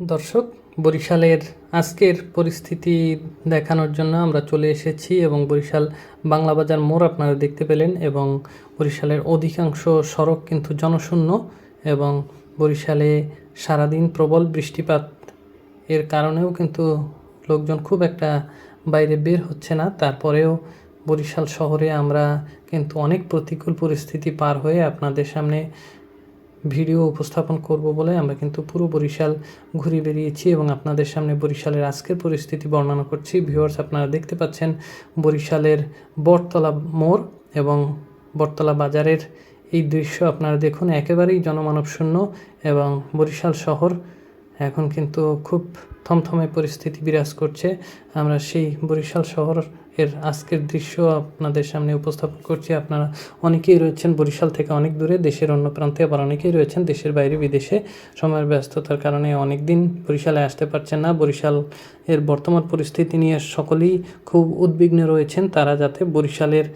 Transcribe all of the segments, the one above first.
দর্শক, বরিশালের আজকের পরিস্থিতি দেখানোর জন্য আমরা চলে এসেছি এবং বরিশাল বাংলা বাজার মোড় আপনারা দেখতে পেলেন এবং বরিশালের অধিকাংশ সড়ক কিন্তু জনশূন্য এবং বরিশালে সারাদিন প্রবল বৃষ্টিপাত। এর কারণেও কিন্তু লোকজন খুব একটা বাইরে বের হচ্ছে না। তারপরেও বরিশাল শহরে আমরা কিন্তু অনেক প্রতিকূল পরিস্থিতি পার হয়ে আপনাদের সামনে ভিডিও উপস্থাপন করব বলে আমরা কিন্তু পুরো বরিশাল ঘুরে বেরিয়েছি এবং আপনাদের সামনে বরিশালের আজকের পরিস্থিতি বর্ণনা করছি। ভিউয়ার্স, আপনারা দেখতে পাচ্ছেন বরিশালের বটতলা মোড় এবং বটতলা বাজারের এই দৃশ্য। আপনারা দেখুন, একেবারেই জনমানব শূন্য এবং বরিশাল শহর এখন কিন্তু খুব থমথমে পরিস্থিতি বিরাজ করছে। আমরা সেই বরিশাল শহর এর আজকের দৃশ্য আপনাদের সামনে উপস্থাপন করছি। আপনারা অনেকেই রয়েছেন বরিশাল থেকে অনেক দূরে, দেশের অন্য প্রান্তে আবার অনেকেই রয়েছেন দেশের বাইরে বিদেশে। সময়ের ব্যস্ততার কারণে অনেক দিন বরিশালে আসতে পারছেন না। বরিশাল এর বর্তমান পরিস্থিতি নিয়ে সকলেই খুব উদ্বিগ্ন রয়েছেন। তারা যাতে বরিশালের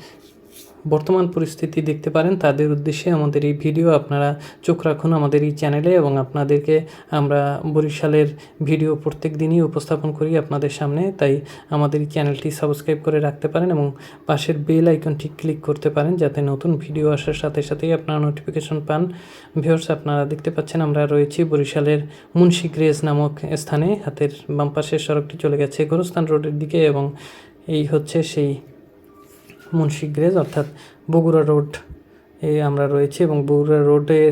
বর্তমান পরিস্থিতি দেখতে পারেন, তাদের উদ্দেশ্যে আমাদের এই ভিডিও আপনারা চোখ রাখুন আমাদের এই চ্যানেলে এবং আপনাদেরকে আমরা বরিশালের ভিডিও প্রত্যেক দিনই উপস্থাপন করি আপনাদের সামনে। তাই আমাদের এই চ্যানেলটি সাবস্ক্রাইব করে রাখতে পারেন এবং পাশের বেল আইকনটি ক্লিক করতে পারেন যাতে নতুন ভিডিও আসার সাথে সাথেই আপনারা নোটিফিকেশন পান। ভিউয়ার্স আপনারা দেখতে পাচ্ছেন আমরা রয়েছি বরিশালের মুন্সি গ্রেজ নামক স্থানে। হাতের বাম পাশের সড়কটি চলে গেছে গোরস্থান রোডের দিকে এবং এই হচ্ছে সেই মুন্সি গ্রেজ অর্থাৎ বগুড়া রোড এ আমরা রয়েছি এবং বগুড়া রোডে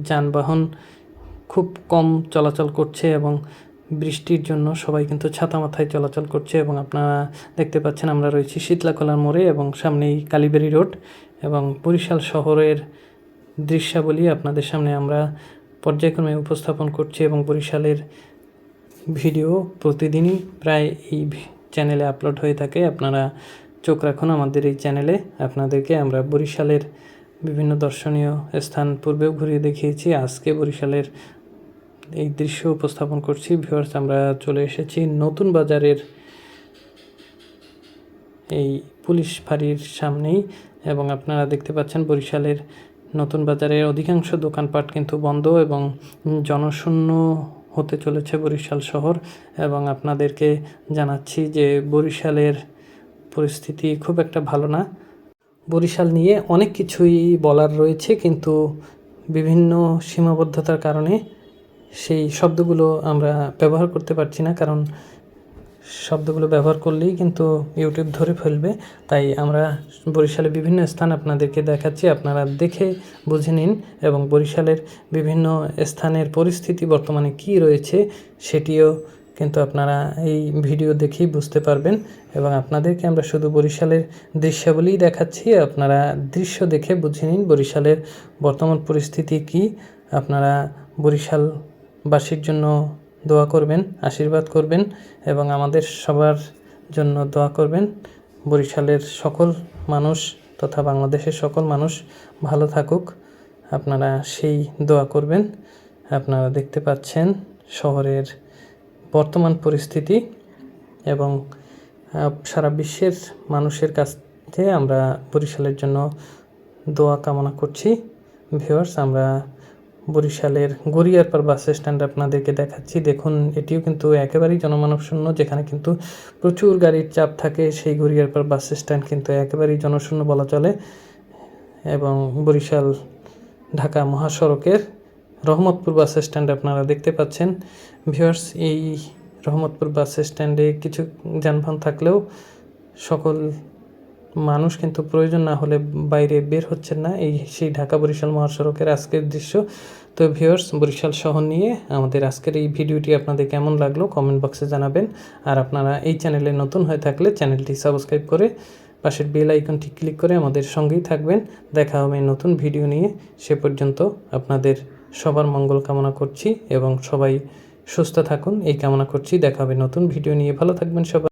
যানবাহন খুব কম চলাচল করছে এবং বৃষ্টির জন্য সবাই কিন্তু ছাতা মাথায় চলাচল করছে এবং আপনারা দেখতে পাচ্ছেন আমরা রয়েছি শীতলাকলার মোড়ে এবং সামনেই কালীবাড়ি রোড এবং বরিশাল শহরের দৃশ্যাবলী আপনাদের সামনে আমরা পর্যায়ক্রমে উপস্থাপন করছি এবং বরিশালের ভিডিও প্রতিদিনই প্রায় এই চ্যানেলে আপলোড হয়ে থাকে। আপনারা চোখ রাখুন আমাদের এই চ্যানেলে। আপনাদেরকে আমরা বরিশালের বিভিন্ন দর্শনীয় স্থান পূর্বেও ঘুরিয়ে দেখিয়েছি। আজকে বরিশালের এই দৃশ্য উপস্থাপন করছি। ভিউয়ার্স, আমরা চলে এসেছি নতুন বাজারের এই পুলিশ ফাঁড়ির সামনেই। এবং আপনারা দেখতে পাচ্ছেন বরিশালের নতুন বাজারের অধিকাংশ দোকানপাট কিন্তু বন্ধ এবং জনশূন্য হতে চলেছে বরিশাল শহর। এবং আপনাদেরকে জানাচ্ছি যে বরিশালের পরিস্থিতি খুব একটা ভালো না। বরিশাল নিয়ে অনেক কিছুই বলার রয়েছে, কিন্তু বিভিন্ন সীমাবদ্ধতার কারণে সেই শব্দগুলো আমরা ব্যবহার করতে পারছি না, কারণ শব্দগুলো ব্যবহার করলেই কিন্তু ইউটিউব ধরে ফেলবে। তাই আমরা বরিশালের বিভিন্ন স্থান আপনাদেরকে দেখাচ্ছি, আপনারা দেখে বুঝে নিন এবং বরিশালের বিভিন্ন স্থানের পরিস্থিতি বর্তমানে কী রয়েছে সেটিও কিন্তু আপনারা এই ভিডিও দেখেই বুঝতে পারবেন এবং আপনাদেরকে আমরা শুধু বরিশালের দৃশ্যাবলীই দেখাচ্ছি। আপনারা দৃশ্য দেখে বুঝে নিন বরিশালের বর্তমান পরিস্থিতি কি। আপনারা বরিশালবাসীর জন্য দোয়া করবেন, আশীর্বাদ করবেন এবং আমাদের সবার জন্য দোয়া করবেন। বরিশালের সকল মানুষ তথা বাংলাদেশের সকল মানুষ ভালো থাকুক। আপনারা সেই দোয়া করবেন। আপনারা দেখতে পাচ্ছেন শহরের বর্তমান পরিস্থিতি এবং সারা বিশ্বের মানুষের কাছ থেকে আমরা বরিশালের জন্য দোয়া কামনা করছি। ভিউয়ার্স, আমরা বরিশালের গড়িয়ারপাড় বাস স্ট্যান্ড আপনাদেরকে দেখাচ্ছি। দেখুন, এটিও কিন্তু একেবারেই জনমানব শূন্য যেখানে কিন্তু প্রচুর গাড়ির চাপ থাকে। সেই গড়িয়ারপাড় বাস স্ট্যান্ড কিন্তু একেবারেই জনশূন্য বলা চলে এবং বরিশাল ঢাকা মহাসড়কের রহমতপুর বাস স্ট্যান্ড আপনারা দেখতে পাচ্ছেন। ভিউয়ার্স, এই রহমতপুর বাস স্ট্যান্ডে কিছু যানবাহন থাকলেও সকল মানুষ কিন্তু প্রয়োজন না হলে বাইরে বের হচ্ছেন না। এই সেই ঢাকা বরিশাল মহাসড়কের আজকের দৃশ্য। তো ভিউয়ার্স, বরিশাল শহর নিয়ে আমাদের আজকের এই ভিডিওটি আপনাদের কেমন লাগল কমেন্ট বক্সে জানাবেন। আর আপনারা এই চ্যানেলে নতুন হয়ে থাকলে চ্যানেলটি সাবস্ক্রাইব করে পাশের বেল আইকনটি ক্লিক করে আমাদের সঙ্গেই থাকবেন। দেখা হবে নতুন ভিডিও নিয়ে। সে পর্যন্ত আপনাদের সবার মঙ্গল কামনা করছি এবং সবাই সুস্থ থাকুন। এই কামনা করছি। দেখা হবে নতুন ভিডিও নিয়ে। ভালো থাকবেন সবাই।